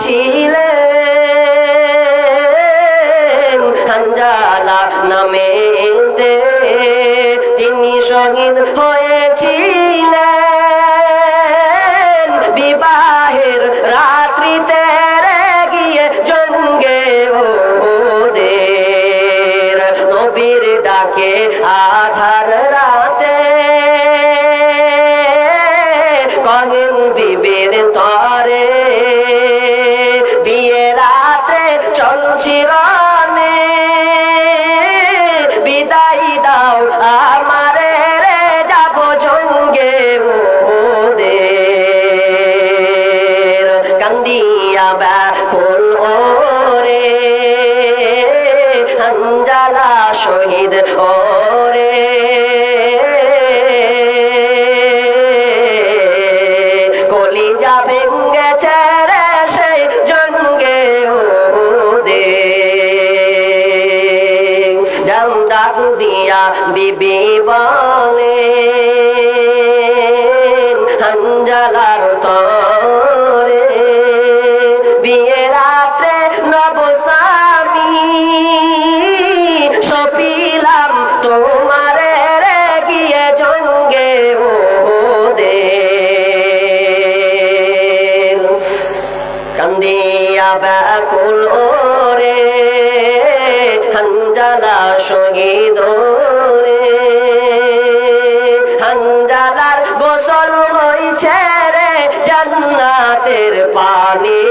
ছিলেন হানজালা নামে তিনি শহীদ হয়েছিলেন। বিবাহের রাত্রিতে গিয়ে জঙ্গে ওদের নবীর ডাকে আধার রাতে দিয়া বিবি বলে। Dale.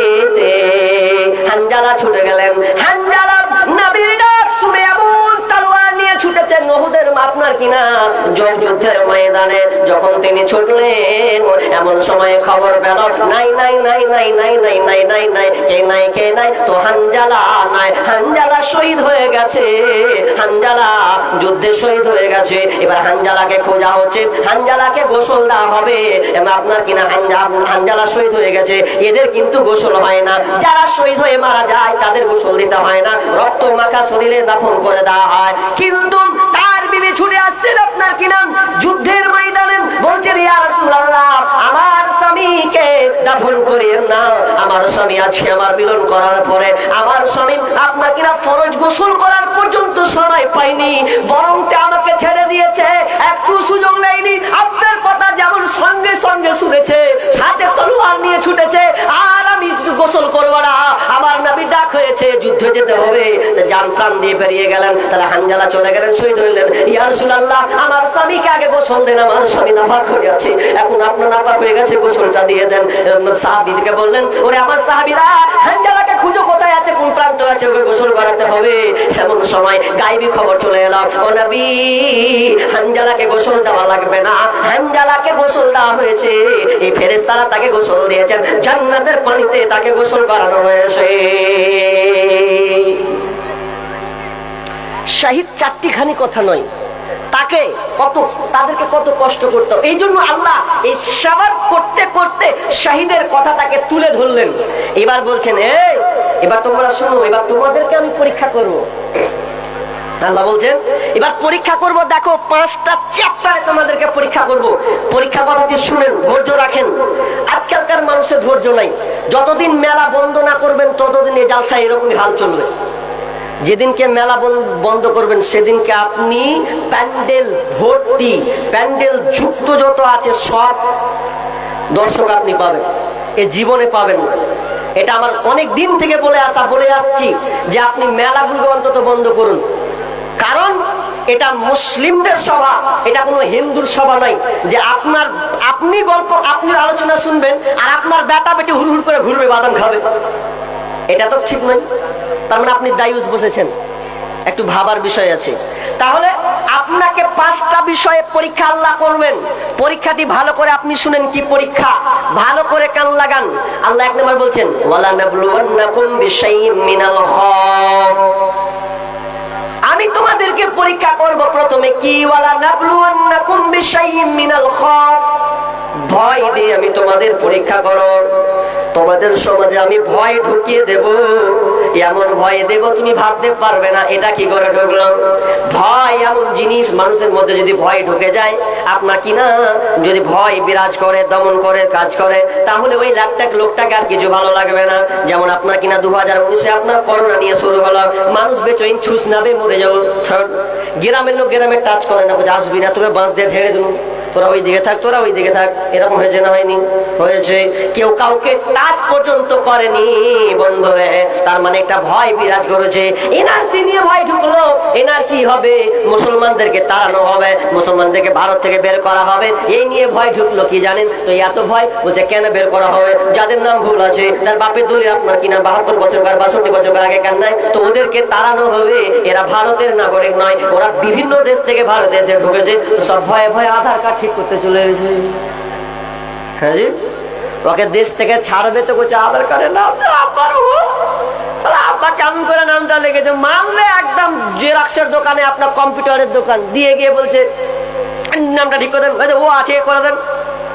কিনা জয় যুদ্ধের ময়দানে যখন তিনি ছুটলেন, এমন সময় খবর পেল, নাই নাই নাই নাই নাই নাই নাই নাই নাই, কে নাই কে নাই, তো হানজালা নাই, হানজালা শহীদ হয়ে গেছে, হানজালা যুদ্ধে শহীদ হয়ে গেছে, এবার হানজালাকে খোঁজা হচ্ছে, হানজালাকে গোসল দেওয়া হবে, এবার আপনার কিনা হানজালা শহীদ হয়ে গেছে, এদের কিন্তু গোসল হয় না, যারা শহীদ হয়ে মারা যায়, তাদের গোসল দিতে হয় না, রক্ত মাখা শরীরে দাফন করে দেওয়া হয়, কিন্তু বিবি ছুটে আসছেন আপনার কি নাম? যুদ্ধের ময়দানে বলছেন আমার স্বামীকে দাফন করিয়েন না। আমার স্বামী আছে আমার মিলন করার পরে আমার স্বামী আপনার কিনা ফরজ গোসল করার পর্যন্ত সময় পাইনি বরং আমাকে ছেড়ে দিয়েছে। একটু সুযোগ নেয়নি। আপনার কথা যেমন সঙ্গে সঙ্গে শুনেছে, সাথে তলোয়ার নিয়ে ছুটেছে, আর আমি গোসল করব না। আমার নাবি ডাক হয়েছে, যুদ্ধ যেতে হবে। জান প্রাণ দিয়ে বেরিয়ে গেলেন, তাহলে হানজালা চলে গেলেন, শহীদ হইলেন। ইয়া রাসূলুল্লাহ, আমার স্বামীকে আগে গোসল দেন, আমার স্বামী নাফাক হয়ে আছে। এখন আপনার নাফাক হয়ে গেছে, গোসলটা দিয়ে দেন। সাহাবীদেরকে বললেন, ওরে আমার সাহাবিরা, হানজালাকে খুঁজো, কোথায় আছে, কোন প্রান্ত আছে, ওকে গোসল করাতে হবে? এমন সময় গাইবি খবর চলে এলো, ও নবী, হানজালাকে গোসল দেওয়া লাগবে না হানজালাকে গোসল দেওয়া হয়েছে। এই ফেরেশতারা তাকে গোসল দিয়েছেন। জান্নাতের পানিতে তাকে গোসল করানো হয়েছে। শাহিদ চারটিখানি কথা নয়। তাকে কত, তাদেরকে কত কষ্ট করতে। এই জন্য আল্লাহ এই সাবার করতে করতে শাহিদের কথাটাকে তুলে ধরলেন। এবার বলছেন, এই, এবার তোমরা শোনো, এবার তোমাদেরকে আমি পরীক্ষা করব। আল্লাহ বলছেন, এবার পরীক্ষা করব, দেখো পাঁচটা চ্যাপ্টারে তোমাদেরকে পরীক্ষা করব। পরীক্ষা কথাটি শুনেন, ধৈর্য রাখেন। আজকালকার মানুষের ধৈর্য নাই। যতদিন মেলা বন্ধ না করবেন, ততদিন এই জালসা এরকমই হাল চলবে। যেদিনকে মেলা বন- বন্ধ করবেন, সেদিনকে আপনি প্যান্ডেল ভর্তি, প্যান্ডেল যুক্ত যত আছে সব দর্শক আপনি পাবেন। এ জীবনে পাবেন না। এটা আমার অনেক দিন থেকে বলে আসা, বলে আসছি যে আপনি মেলাগুলো অন্তত বন্ধ করুন। কারণ এটা মুসলিমদের সভা, এটা কোনো হিন্দুর সভা নয় যে আপনার, আপনি গল্প, আপনি আলোচনা শুনবেন আর আপনার বেটা বেটি হুড় করে ঘুরবে, বাদাম খাবে। এটা তো ঠিক নয়। তার মানে আপনি দায়ুস বসেছেন। একটু ভাবার বিষয় আছে। তাহলে আপনাকে পাঁচটা বিষয়ে পরীক্ষা আল্লাহ করবেন। পরীক্ষাটি ভালো করে আপনি শুনেন কি পরীক্ষা। ভালো করে কান লাগান। আল্লাহ এক নম্বর বলছেন ওয়ালা মিনাল খাউফ। আমি তোমাদেরকে পরীক্ষা করব প্রথমে কি ওয়ালা নাবলুয়ান্নাকুম বিশাইইম মিনাল খাউফ ভয় দিয়ে আমি তোমাদের পরীক্ষা করব তোমাদের সমাজে আমি ভয় ঢুকিয়ে দেব। এমন ভয় দেব তুমি ভাবতে পারবে না, এটা কি করে ঢুকলাম? ভয় এমন জিনিস মানুষের মধ্যে যদি ভয় ঢুকে যায়, আপনার কি না? যদি ভয় বিরাজ করে, দমন করে, কাজ করে, তাহলে ওই লাখটাক লোকটাকে আর কিছু ভালো লাগবে না। যেমন আপনার কিনা দু হাজার উনিশে আপনার করোনা নিয়ে শুরু হলো। মানুষ বেচইন ছুস নাবে মরে যাব। গ্রামের লোক গ্রামে টাচ করে না আসবি না তুমি বাঁশ দিয়ে ঢেড়ে দিল তোরা ওই দিকে থাক, তোরা ওই দিকে থাক। এরকম হয়েছে না হয়নি? হয়েছে। কেউ কাউকে টাচ পর্যন্ত করেনি, বন্ধুরে। তার মানে একটা ভয় বিরাজ করেছে। এনআরসি নিয়ে ভয় ঢুকলো। এনআরসি হবে, মুসলমানদেরকে তাড়ানো হবে, মুসলমানদেরকে ভারত থেকে বের করা হবে। এই নিয়ে ভয় ঢুকলো কি জানেন? তো এত ভয় বলছে কেন বের করা হবে? যাদের নাম ভুল আছে, তার বাপের দলিল আপনার কিনা বাহাত্তর বছর বা বাষট্টি বছর আগে কান নাই? তো ওদেরকে তাড়ানো হবে। এরা ভারতের নাগরিক নয়, ওরা বিভিন্ন দেশ থেকে ভারতে এসে ঢুকেছে। তো সব ভয়ে ভয়ে আধার কার্ড ঠিক করতে চলে গেছে। হ্যাঁ ওকে দেশ থেকে ছাড়বে তো বলছে আধার করে দেন। ও আছে করে দেন।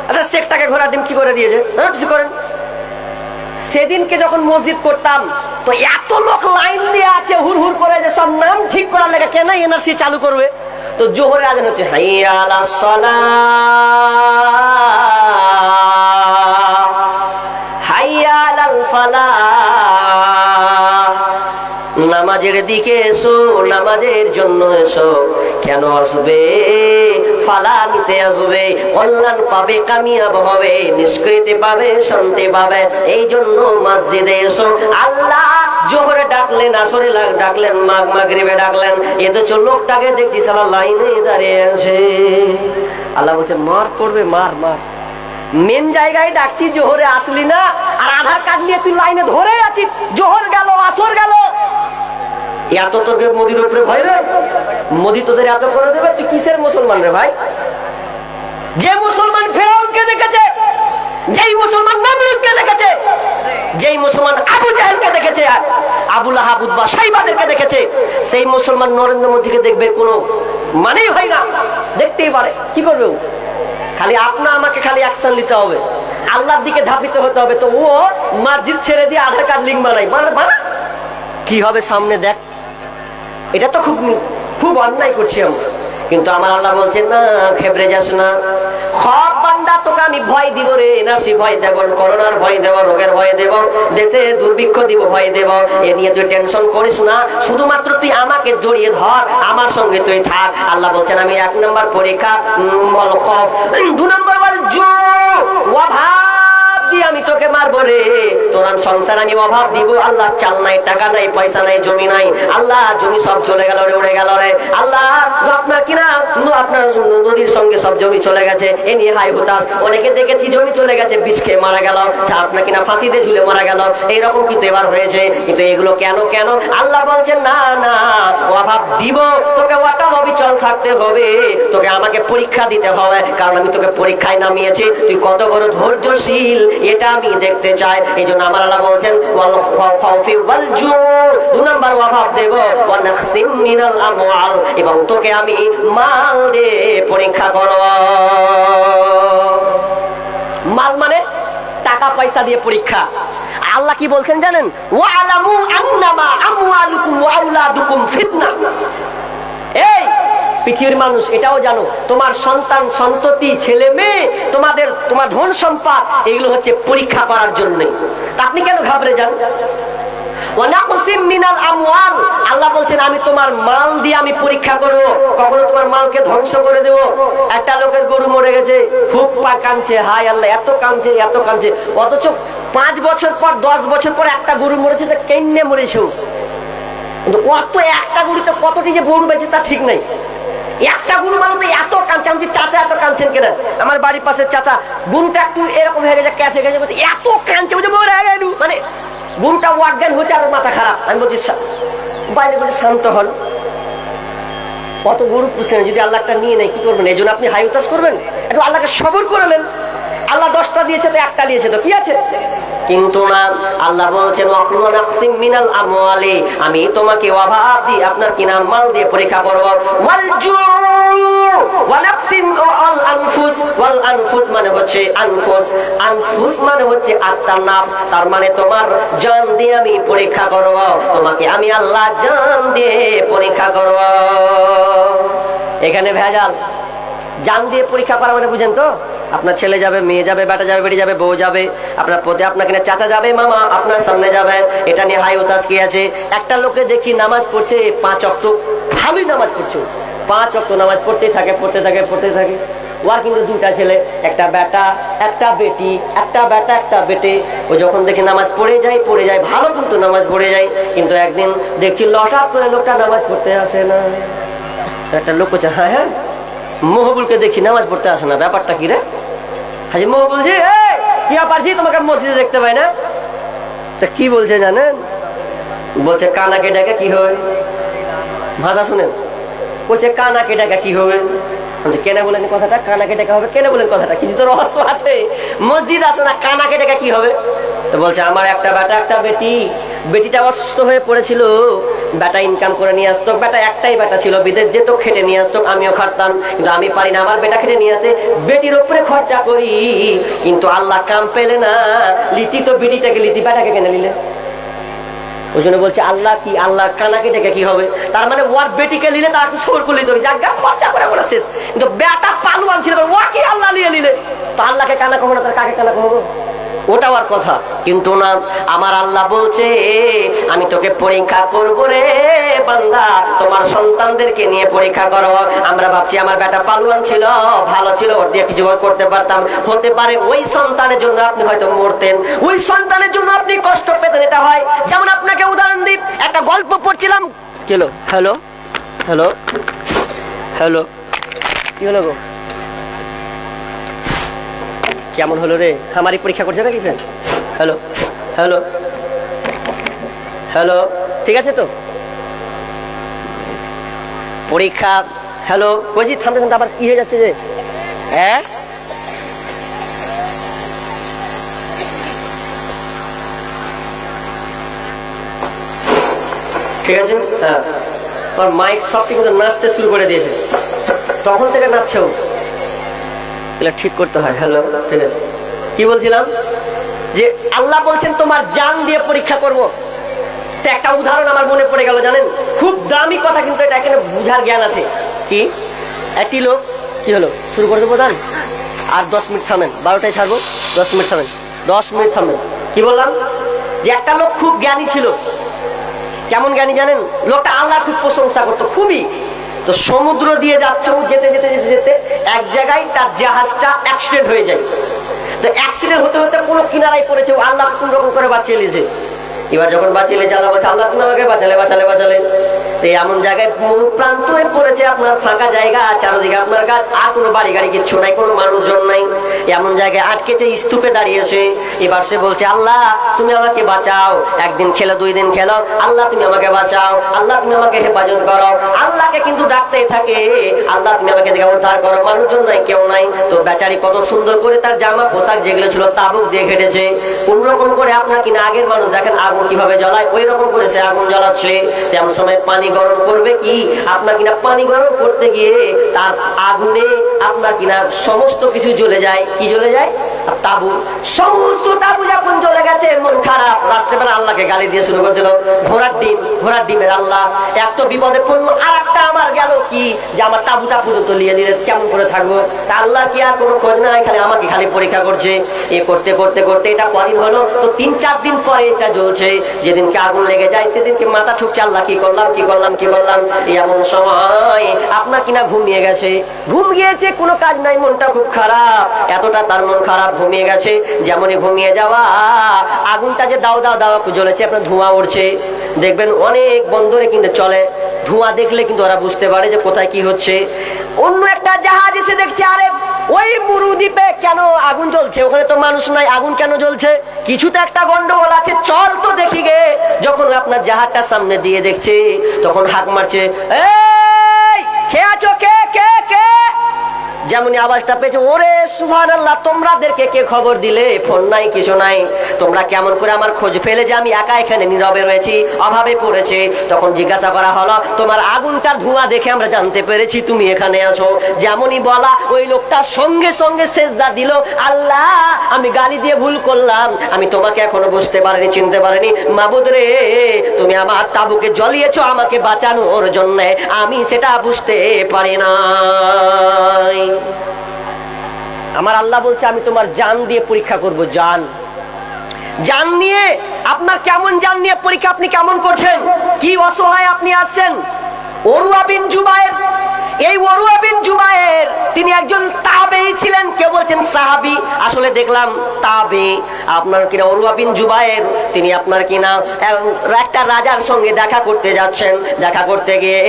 আচ্ছা শেখটাকে ডিম কি করে দিয়েছে? হ্যাঁ, করেন। সেদিনকে যখন মসজিদ করতাম তো এত লোক লাইন দিয়ে আছে হুর হুর করে যে সব নাম ঠিক করার লেগে কেন এনআরসি চালু করবে? তো জোহরে আজান হচ্ছে নামাজের দিকে এসো, নামাজের জন্য এসো। কেন আসবে? ফালা নিতে আসবে। কল্যাণ পাবে, কামিয়াব হবে, নিষ্কৃতি পাবে, শান্তি পাবে। এই জন্য মসজিদে এসো। আল্লাহ জোহরে ডাকলেন, আসরে ডাকলেন মাঘ মাগরিবে ডাকলেন। এ তো চল লোকটাকে দেখছি সালা লাইনে দাঁড়িয়ে আছে। আল্লাহ বলছে, মার পড়বে, মার মার। মেন জায়গায় ডাকছি, জোহরে আসলি না। আর আধার কার্ড নিয়ে তুই লাইনে ধরে আছিস। জোহর গেল, আসর গেল। এত তোকে মোদির উপরে ভয় রে। মোদি তোদের এত করে দেবে, তুই কিসের মুসলমান রে ভাই? যে মুসলমান ফেরাউনকে দেখেছে যেই মুসলমান নমরুদকে দেখেছে, যেই মুসলমান আবু জাহেলকে দেখেছে, আবুল আহাবুদ বা সাইবাদেরকে দেখেছে, সেই মুসলমান নরেন্দ্র মোদীকে দেখবে কোনো মানেই হয় না। দেখতেই পারে। কি করবে খালি আপনা আমাকে খালি অ্যাকশন নিতে হবে। আল্লাহর দিকে ধাপিত হতে হবে। তো ও মসজিদ ছেড়ে দিয়ে আধার কার্ড লিঙ্ক বানাই বানা কি হবে সামনে দেখ। এটা তো খুব খুব অন্যায় করছি আমরা। কিন্তু আমার আল্লাহ বলছেন, না খেবরে যাস না। সব বান্দা, তোকে আমি ভয় দিব রে। নাসি ভয় দেব, করোনার ভয় দেব, রোগের ভয় দেব, দেশে দুর্ভিক্ষ দিব, ভয় দেব। এ নিয়ে তুই টেনশন করিস না। শুধুমাত্র তুই আমাকে জড়িয়ে ধর, আমার সঙ্গে তুই থাক। আল্লাহ বলছেন, আমি এক নম্বর পরীক্ষা দু নম্বর বল, জো অভাব দিয়ে আমি তোকে মারবো রে। তোর সংসার আমি অভাব দিব। আল্লাহ চাল নাই, টাকা নাই, পয়সা নাই, জমি নাই। আল্লাহ, জমি সব চলে গেল রে, উড়ে গেল রে। আল্লাহ আপনার কিনা আপনার নদীর সঙ্গে সব জমি চলে গেছে। এ নিয়ে হাই অনেকে দেখেছি জমি চলে গেছে, বিষ খেয়ে মারা গেল। আপনার কিনা ফাঁসিতে ঝুলে মারা গেল। এইরকম কিন্তু এবার হয়েছে। কিন্তু এগুলো কেন কেন? আল্লাহ না না, অভাব দিব। তোকে অবিচল থাকতে হবে। তোকে আমাকে পরীক্ষা দিতে হবে। কারণ আমি তোকে পরীক্ষায় নামিয়েছি। তুই কত বড় ধৈর্যশীল। এটা আমি দেখতে চাই। এই জন্য আমার আল্লাহ বলছেন, ওয়াল দু নম্বর অভাব দেব ওয়া এবং তোকে আমি মাল দিয়ে পরীক্ষা করব। মাল মানে টাকা পয়সা দিয়ে পরীক্ষা। আল্লাহ কি বলছেন জানেন? ওয়ালামু আন্নামা আমওয়ালুকুম ওয়া আওলাদুকুম ফিতনা। এই পৃথিবীর মানুষ, এটাও জানো, তোমার সন্তান, সন্ততি, ছেলে মেয়ে, তোমাদের, তোমার ধন সম্পদ, এগুলো হচ্ছে পরীক্ষা করার জন্য। আপনি কেন ঘাবড়ে যান? আল্লাহ বলছেন, আমি তোমার মাল দিয়ে আমি পরীক্ষা করব, কখনো তোমার মালকে ধ্বংস করে দেব। একটা লোকের গরু মরে গেছে, খুব পা কাঁদছে হাই আল্লাহ, এত কাঁদছে এত কাঁদছে। অথচ পাঁচ বছর পর, দশ বছর পর একটা গরু মরেছে কেন্নে মরেছেও কিন্তু অত একটা গরুতে কতটি যে গরু বেঁচে তা ঠিক নাই। একটা গরু মানে তো এত কাঁদছে আমি চাচা এত কাঁদছেন কেন? আমার বাড়ির পাশে চাচা গরুটা একটু এরকম হয়ে গেছে ক্যাচে গেছে বলছে, এত কাঁদছে বলছে মরে গেল মানে গরুটা অজ্ঞান হচ্ছে আর মাথা খারাপ। আমি বলছি বাইরে বলে শান্ত হন। কত গরু পুষলেন যদি আল্লাহটা নিয়ে নেয় কি করবেন? এই জন্য আপনি হাই উতাস করবেন? একটু আল্লাহকে সবর করলেন আল্লাহ দশটা দিয়েছে তো একটা দিয়েছে তো কি আছে? কিন্তু না। আল্লাহ বলছেন মিনাল আমি তোমাকে অভাব দিয়ে আপনার কিনা মাল দিয়ে পরীক্ষা মানে হচ্ছে মানে তার মানে তোমার জান দিয়ে আমি পরীক্ষা তোমাকে আমি আল্লাহ দিয়ে পরীক্ষা করব। এখানে ভেজাল। জান দিয়ে পরীক্ষা করা মানে বুঝেন তো? আপনার ছেলে যাবে, মেয়ে যাবে, বেটা যাবে, বেটি যাবে, বউ যাবে, আপনার পথে আপনাকে না চাচা যাবে, মামা আপনার সামনে যাবে। এটা নিয়ে হাই উতাস কি আছে? একটা লোকে দেখছি নামাজ পড়ছে পাঁচ অক্ট ভালোই নামাজ পড়ছে পাঁচ অক্ট নামাজ পড়তে থাকে পড়তে থাকে পড়তে থাকে। ওর কিন্তু দুটা ছেলে, একটা বেটা, একটা বেটি, একটা বেটা, একটা বেটে। ও যখন দেখছি নামাজ পড়ে যায় পড়ে যায়, ভালো কিন্তু নামাজ পড়ে যায়। কিন্তু একদিন দেখছি লটাপ করে লোকটা নামাজ পড়তে আসে না। একটা লোক হ্যাঁ হ্যাঁ। মহবুলকে দেখছি, নামাজ পড়তে আসে না, ব্যাপারটা কি রে? হাজি মহবুল জি ব্যাপার জি, তোমাকে মসজিদে দেখতে পাই না? তা কি বলছে জানেন? বলছে, কানাকে ডেকে কি হবে ভাষা শুনেন। বলছে, কানাকে ডেকে কি হবে? কেনে বলেন কথাটা? কানাকে ডেকা হবে, কেনে বলেন কথাটা? কিছু তো রহস্য আছে। মসজিদ আছে না, কানাকে ডেকা কি হবে? তো বলছে, আমার একটা বেটা, একটা বেটি। বেটিটা অসুস্থ হয়ে পড়েছিল। বেটা ইনকাম করে নিয়ে আসতো, বেটা একটাই বেটা ছিল, বিদেশ যেত খেটে নিয়ে আসতো, আমিও খাটতাম, কিন্তু আমি পারি না, আমার বেটা খেটে নিয়ে আসে, বেটির উপরে খরচা করি। কিন্তু আল্লাহ কাম পেলে না, লিতি তো বিড়িটাকে লিতি বেটাকে কেনে নিলে? ওই জন্য বলছে, আল্লাহ কি, আল্লাহ কানাকে ডেকে কি হবে? তার মানে ওর বেটিকে নিলে তার একটু সবর করলে তো জায়গা খরচা করে করে শেষ। কিন্তু বেটা পালুয়ান ছিল ও কি আল্লাহ নিয়ে নিলে। তো আল্লাহকে কানা কমো না তার কাকে কানা কমবো ওটাও আর কথা। কিন্তু না, আমার আল্লাহ বলছে আমি তোকে পরীক্ষা করব রে বান্দা। তোমার সন্তানদেরকে নিয়ে পরীক্ষা করো। আমরা ভাবছি আমার বেটা পালুয়ান ছিল, ভালো ছিল, ওর দিয়ে কিছু করতে পারতাম। হতে পারে ওই সন্তানের জন্য আপনি হয়তো মরতেন। ওই সন্তানের জন্য আপনি কষ্ট পেতেন, এটা হয়। যেমন আপনাকে উদাহরণ দিই, একটা গল্প পড়ছিলাম। কেলো হ্যালো? হ্যালো? হ্যালো? কি হলো গো? কেমন হলো রে? আমারই পরীক্ষা করছে নাকি ফ্রেন্ড হ্যালো হ্যালো হ্যালো ঠিক আছে তো? পরীক্ষা হ্যালো কইছি থামতে থামতে আবার কি হয়ে যাচ্ছে যে? হ্যাঁ? ঠিক আছে? হ্যাঁ। ওর মাইক সবটি কিন্তু নাচতে শুরু করে দিয়েছে। তখন থেকে নাচছেও এগুলো ঠিক করতে হয়। হ্যালো ঠিক আছে। কি বলছিলাম? যে আল্লাহ বলছেন, তোমার জান দিয়ে পরীক্ষা করব। একটা উদাহরণ আমার মনে পড়ে গেল, জানেন? খুব দামি কথা, কিন্তু এটা এখানে বুঝার জ্ঞান আছে। কি? একটি লোক, কি হলো? শুরু করে দেবো দান আর দশ মিনিট থামেন। বারোটায় ছাড়বো। দশ মিনিট থামেন। দশ মিনিট থামেন। কি বললাম? যে একটা লোক খুব জ্ঞানী ছিল। কেমন জ্ঞানী জানেন? লোকটা আল্লাহ খুব প্রশংসা করতো, খুবই। তো সমুদ্র দিয়ে যাচ্ছে ও যেতে যেতে যেতে যেতে এক জায়গায় তার জাহাজটা অ্যাক্সিডেন্ট হয়ে যায়। তো অ্যাক্সিডেন্ট হতে হতে কোনো কিনারায় পড়েছে ও আল্লাহ কোন রকম করে বাঁচিয়ে নিয়েছে। এবার যখন নিয়েছে আল্লাহ বলছে আল্লাহ তুমি আমাকে বাঁচালে বাঁচালে বাঁচালে। এমন জায়গায় প্রান্ত হয়ে পড়েছে, আপনার ফাঁকা জায়গা, চারোদিকে আপনার গাছ, আর কোনো বাড়ি গাড়ি কিচ্ছু নাই, কোনো মানুষজন নাই। এমন জায়গায় আটকেছে স্তূপে দাঁড়িয়েছে, এবার সে বলছে, আল্লাহ, তুমি আমাকে বাঁচাও। একদিন খেলো, দুই দিন খেলো। আল্লাহ, তুমি আমাকে বাঁচাও। আল্লাহ, তুমি আমাকে হেফাজত করো। আল্লাহকে কিন্তু ডাকতেই থাকে। আল্লাহ, তুমি আমাকে দেখে উদ্ধার করো। মানুষজন নাই, কেউ নাই। তো বেচারি কত সুন্দর করে তার জামা পোশাক যেগুলো ছিল, তাবুক দিয়ে ঘেটেছে। কোন রকম করে আপনার কিনা আগের মানুষ দেখেন, আগুন কীভাবে জ্বলায়? ওই রকম করে সে আগুন জ্বলাচ্ছে। তেমন সময় পানি গরম করবে কি? আপনার কিনা পানি গরম করতে গিয়ে তার আগুনে আপনার কিনা সমস্ত কিছু জ্বলে যায়। কি জ্বলে যায়? বিপদে আর একটা আমার গেল কি? যে আমার তাবুটা নিলে কেমন করে থাকব? তা আল্লাহ কি আর কোনো খোঁজ নাই? খালি আমাকে খালি পরীক্ষা করছে। এ করতে করতে করতে এটা কদিন হলো। তো তিন, চার দিন পরে এটা জ্বলছে। যেদিনকে আগুন লেগে যায়, সেদিনকে মাথা ঠুকছে, আল্লাহ কি করলাম কি করলাম কি করলাম? এমন সময় আপনার কিনা ঘুমিয়ে গেছে। ঘুম গিয়েছে, কোনো কাজ নাই, মনটা খুব খারাপ। এতটা তার মন খারাপ, ঘুমিয়ে গেছে। যেমনই ঘুমিয়ে যাওয়া, আগুনটা যে দাও দাও দাও, জ্বলেছে, আপনার ধোঁয়া উঠছে দেখবেন অনেক বন্দরে কিন্তু চলে। ধোঁয়া দেখলে কিন্তু ওরা বুঝতে পারে যে কোথায় কি হচ্ছে। অন্য একটা জাহাজ এসে দেখছে, আরে ওই মুরু দ্বীপে কেন আগুন জ্বলছে? ওখানে তো মানুষ নাই, আগুন কেন জ্বলছে? কিছু তো একটা গন্ডগোল আছে, চল তো দেখি গে। যখন আপনার জাহাজটা সামনে দিয়ে দেখছে, তখন হাক মারছে, এই আছো? কে কে কে? যেমনই আওয়াজটা পেয়েছে, ওরে সুহান আল্লাহ তোমরাদেরকে কে খবর দিলে? ফোন নাই, কিছু নাই। তোমরা কেমন করে আমার খোঁজ পেলে যে আমি একা এখানে নীরবে রয়েছি, অভাবে পড়েছে? তখন জিজ্ঞাসা করা হলো, তোমার আগুনটার ধোঁয়া দেখে আমরা জানতে পেরেছি তুমি এখানে আছো। যেমনই বলা, ওই লোকটা সঙ্গে সঙ্গে সেজদা দিল, আল্লাহ, আমি গালি দিয়ে ভুল করলাম। আমি তোমাকে এখনও বুঝতে পারিনি, চিনতে পারিনি। মাবুদ রে, তুমি আমার তাবুকে জ্বলিয়েছো আমাকে বাঁচানোর জন্য। আমি সেটা বুঝতে পারি নাই। আমার আল্লাহ বলছে, আমি তোমার জান দিয়ে পরীক্ষা করব, জান। জান নিয়ে আপনার কেমন জান নিয়ে পরীক্ষা আপনি কেমন করছেন? কি অসহায় আপনি আসছেন অরুয়া বিন জুবায়ের এই অরুয়া বিন জুবায়ের তিনি একজন তাবেই ছিলেন, কেউ বলছেন সাহাবি। আসলে দেখলাম তাবে, আপনার কিনা অরুয়া বিন জুবায়ের তিনি আপনার কিনা একটা রাজার সঙ্গে দেখা করতে যাচ্ছেন। দেখা করতে গিয়ে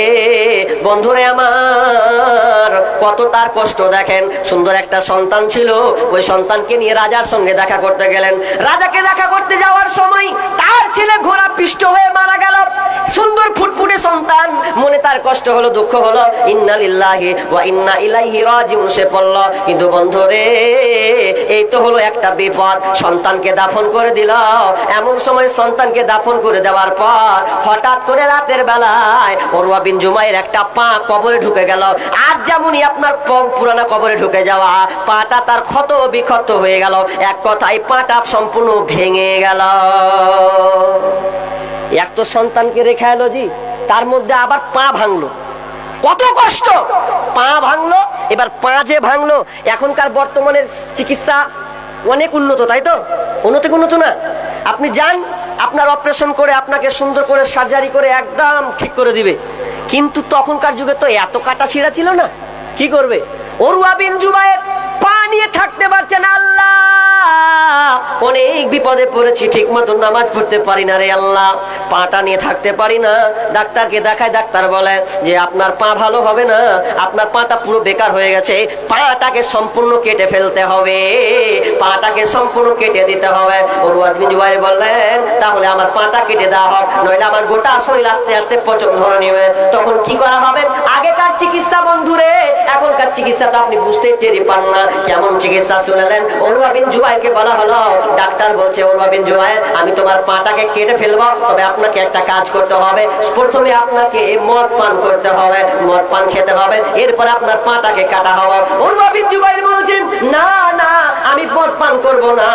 বন্ধুরে আমার, কত তার কষ্ট দেখেন, সুন্দর একটা সন্তান ছিল, ওই সন্তানকে নিয়ে রাজার সঙ্গে দেখা করতে গেলেন। রাজাকে দেখা করতে যাওয়ার সময় তার ছেলে ঘোড়া পিষ্ট হয়ে মনে তার কষ্ট হলো, দুঃখ হলো। ইন্না লিল্লাহি ওয়া ইন্না ইলাইহি রাজিউন সে পড়ল কিন্তু বন্ধুরে এই তো হলো একটা বিপদ। সন্তানকে দাফন করে দিল এমন সময় সন্তানকে দাফন করে দেওয়ার পর হঠাৎ করে রাতের বেলায় অরুয়া বিন জুমাইয়ের একটা পা কবরে ঢুকে গেল। আর যেমনই আপনার পুরানা কবরে ঢুকে যাওয়া, পাটা তার ক্ষত বিক্ষত হয়ে গেল। এক কথায় পাটা সম্পূর্ণ ভেঙে গেল। এক তো সন্তানকে রেখে এলো জি। তার মধ্যে আবার পা ভাঙলো। কত কষ্ট! পা ভাঙলো, এবার পা যে ভাঙলো, এখনকার বর্তমানের চিকিৎসা অনেক উন্নত, তাই তো? উন্নত উন্নত না? আপনি যান, আপনার অপারেশন করে আপনাকে সুন্দর করে সার্জারি করে একদম ঠিক করে দিবে। কিন্তু তখনকার যুগে তো এত কাটা ছিঁড়া ছিল না। কি করবে? অরুয়া বিন জুবায়ের পা থাকতে পারছেন আল্লাহ। অনেক বিপদে পড়েছি ঠিক মতো নামাজ পড়তে পারি না রে আল্লাহ। পাটা নিয়ে থাকতে পারি না। ডাক্তারকে দেখায় ডাক্তার বলে যে, আপনার পা ভালো হবে না। আপনার পাটা পুরো বেকার হয়ে গেছে। পাটাকে সম্পূর্ণ কেটে ফেলতে হবে। পাটাকে সম্পূর্ণ কেটে দিতে হবে। বললেন, তাহলে আমার পাটা কেটে দেওয়া হোক। নইলে আমার গোটা শরীর আস্তে আস্তে পচন ধরে নেবে তখন কি করা হবে? আগেকার চিকিৎসা বন্ধুরে এখনকার চিকিৎসা তো আপনি বুঝতে টেরি পান না। কেমন চিকিৎসা শুনেলেন? অনুয়া বিন বলা হলো, ডাক্তার বলছে অনুয়া বিন আমি তোমার পাটাকে কেটে ফেলব, তবে আপনাকে একটা কাজ করতে হবে। প্রথমে আপনাকে মদ পান করতে হবে, মদ পান খেতে হবে, এরপর আপনার পাটাকে কাটা হবে। অনুয়া বিন জুবাইর বলছেন, না না, আমি মদ পান করব না।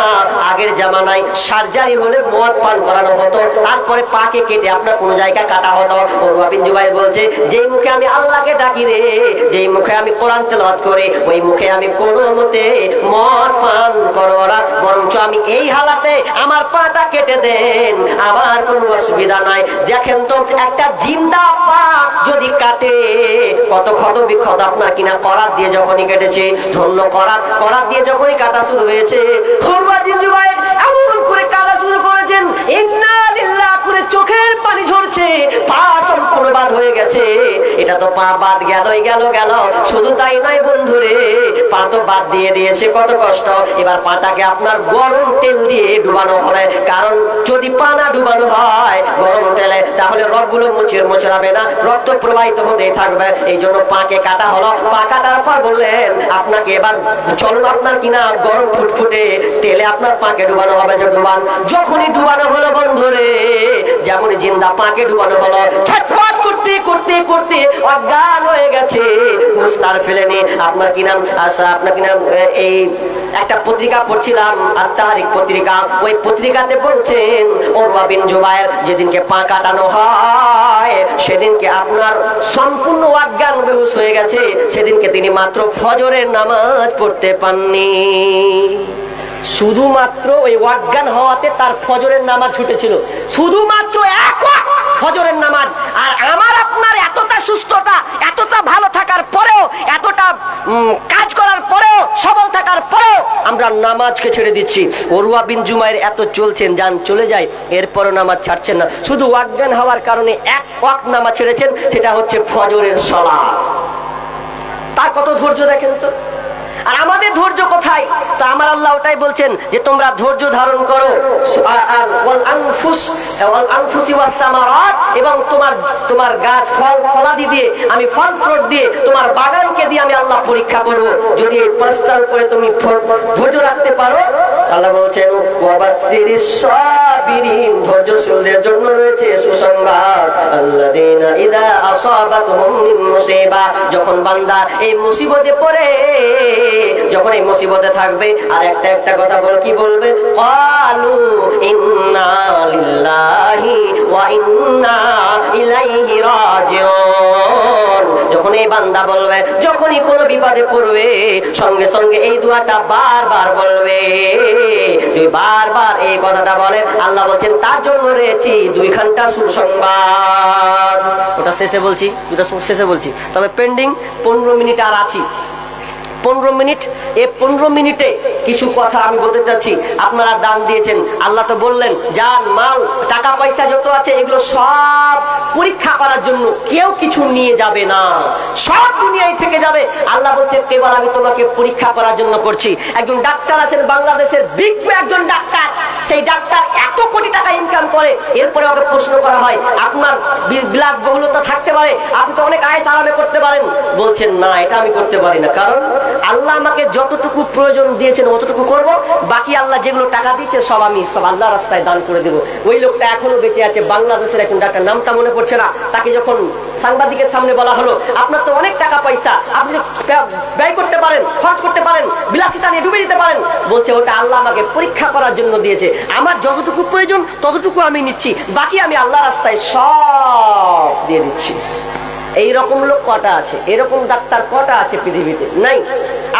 আগের জামানায় সার্জারি হলে মদ পান করানো হতো, তারপরে পাকে কেটে আপনার কোনো জায়গায় কাটা হতো। অনুয়া বিন জুবাইর বলছে, যেই মুখে আমি আল্লাহকে ডাকি রে, যেই মুখে আমি কোরআন তেলাওয়াত করি, ওই মুখে আমি কোনো মতে মদ পান করব বরঞ্চ আমি এই হালাতে আমার পাটা কেটে দেন। আমার কোনো অসুবিধা নাই। দেখেন তো, একটা জিন্দা পা যদি কাটে, কত ক্ষত বিক্ষত আপনার কিনা করাত দিয়ে যখনই কেটেছে, ধন্য করাত করাত দিয়ে যখনই কাটা শুরু হয়েছে। এমন করে কাটা শুরু করেছেন। ইন্না করে চোখের পানি ঝরছে, পা সম্পূর্ণ বাদ হয়ে গেছে। এটা তো পা বাদ গেলই, গেল গেল। শুধু তাই নয় বন্ধুরে, পা তো বাদ দিয়ে দিয়েছে, কত কষ্ট। এবার পাটাকে আপনার গরম তেল দিয়ে ডুবানো হবে। কারণ যদি পা না ডুবানো হয় গরম তেলে, তাহলে রগগুলো মুচির মুচড়াবে না, রক্ত প্রবাহিত হতেই থাকবে। এই জন্য পাকে কাটা হলো। পা কাটার পর বললেন, আপনাকে এবার, চলুন আপনার কিনা গরম ফুটফুটে তেলে আপনার পাকে ডুবানো হবে যে ডুবান। যখনই জিন্দা পাকে ডুবানো হলো। ছটফট করতে করতে করতে অজ্ঞান হয়ে গেছে। মুস্তার ফেলেনি। আপনার কি নাম? আচ্ছা আপনার কি নাম? এই, একটা পত্রিকা পড়ছিলাম আর তারিখ পত্রিকা। ওই পত্রিকাতে বলছেন ওরবা বিন জুবায়ের যেদিনকে পা কাটানো হয়, সেদিনকে আপনার সম্পূর্ণ অজ্ঞান বেহুশ হয়ে গেছে। সেদিনকে তিনি মাত্র ফজরের নামাজ পড়তে পাননি। শুধুমাত্র ওই অজ্ঞান হওয়াতে তার ফজরের নামাজ ছুটেছিল। শুধুমাত্র এক ফজরের নামাজ। আর আমার আপনার এতটা সুস্থতা, এতটা ভালো থাকার পরেও, এতটা কাজ করার পরেও, সবল থাকার পরেও আমরা নামাজকে ছেড়ে দিচ্ছি। অরুয়া বিন জুমাইয়ের এত চলছেন, যান চলে যায় এরপরও নামাজ ছাড়ছেন না। শুধু অজ্ঞান হওয়ার কারণে এক ওয়াক্ত নামাজ ছেড়েছেন, সেটা হচ্ছে ফজরের সলা তার কত ধৈর্য দেখেন তো? আর আমাদের ধৈর্য কোথায়? তা আমার আল্লাহ ওটাই বলছেন যে তোমরা ধৈর্য ধারণ করো। এবং তোমার তোমার গাছ ফল, ফলাদি দিয়ে, আমি ফল ফ্রুট দিয়ে, তোমার বাগানকে দিয়ে আমি আল্লাহ পরীক্ষা করব। যদি এই পাঁচটার উপরে তুমি ধৈর্য রাখতে পারো, আল্লাহ বলছেন ধৈর্যশীলদের জন্য রয়েছে সুসংবাদ। আল্লাযীনা ইযা আসাবাতহুম মিন মুসিবা, যখন বান্দা এই মুসিবতে পড়ে যখন এই মুসিবতে থাকবে, আর একটা একটা কথা বল, কি বলবে? ক্বালু ইন্না যখন এই বান্দা বলবে, যখনই কোনো বিপদে পড়বে, সঙ্গে সঙ্গে এই দুয়াটা বারবার বলবে। তুই বারবার এই কথাটা বলে, আল্লাহ বলছেন, তার জন্য রয়েছি দুইখানটা সুসংবাদ। ওটা শেষে বলছি ওটা শেষে বলছি। তবে পেন্ডিং পনেরো মিনিট আর আছি। পনেরো মিনিট এই পনেরো মিনিটে কিছু কথা আমি বলতে চাচ্ছি। আপনারা দান দিয়েছেন। আল্লাহ তো বললেন যান মাল, টাকা, পয়সা যত আছে, এগুলো সব পরীক্ষা করার জন্য কেউ কিছু নিয়ে যাবে না। সব দুনিয়ায় থেকে যাবে। আল্লাহ বলছে কেবল আমি তোমাকে পরীক্ষা করার জন্য করছি। একজন ডাক্তার আছেন বাংলাদেশের বিজ্ঞ একজন ডাক্তার। সেই ডাক্তার এত কোটি টাকা ইনকাম করে। এরপরে ওকে প্রশ্ন করা হয়, আপনার বি- বিলাসবহুলতা থাকতে পারে? আপনি তো অনেক আয় আরামে করতে পারেন। বলছেন, না, এটা আমি করতে পারি না। কারণ আল্লাহ আমাকে যতটুকু প্রয়োজন দিয়েছেন, অতটুকু করব। বাকি আল্লাহ যেগুলো টাকা দিয়েছে, সব আমি, সব আল্লাহ রাস্তায় দান করে দেবো। ওই লোকটা এখনও বেঁচে আছে। বাংলাদেশের একজন ডাক্তার, নামটা মনে পড়ছে না। তাকে যখন সাংবাদিকের সামনে বলা হলো, আপনার তো অনেক টাকা পয়সা, আপনি ব্যয়- করতে পারেন, খরচ করতে পারেন, বিলাসিতা নিয়ে ডুবে দিতে পারেন। বলছে, ওটা আল্লাহ আমাকে পরীক্ষা করার জন্য দিয়েছে। আমার যতটুকু প্রয়োজন, ততটুকু আমি নিচ্ছি। বাকি আমি আল্লাহ রাস্তায় সব দিয়ে দিচ্ছি। এই রকম লোক কটা আছে? এরকম ডাক্তার কটা আছে পৃথিবীতে? নাই।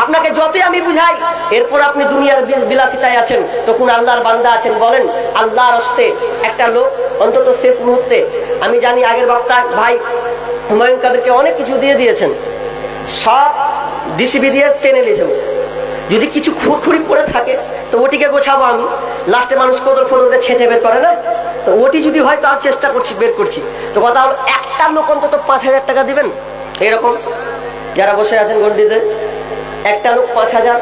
আপনাকে যতই আমি বুঝাই, এরপর আপনি দুনিয়ার বিলাসিতায় আছেন, তখন আল্লাহর বান্দা আছেন, বলেন, আল্লাহর হস্তে একটা লোক, অন্তত শেষ মুহূর্তে, আমি জানি আগের বক্তা ভাই হুমায়ুন কাদেরকে অনেক কিছু দিয়ে দিয়েছেন। সব ডিসিবি দিয়ে টেনে নিয়েছেন যদি কিছু খুরখুরি পড়ে থাকে, তো ওটিকে গোছাবো আমি। লাস্টে মানুষ কোদর ফোদরতে ছেঁচে বের করে না? তো ওটি যদি হয় তার চেষ্টা করছি, বের করছি। তো কথা হলো, একটা লোক অন্তত পাঁচ হাজার টাকা দিবেন? এরকম? যারা বসে আছেন গন্ডিতে একটা লোক পাঁচ হাজার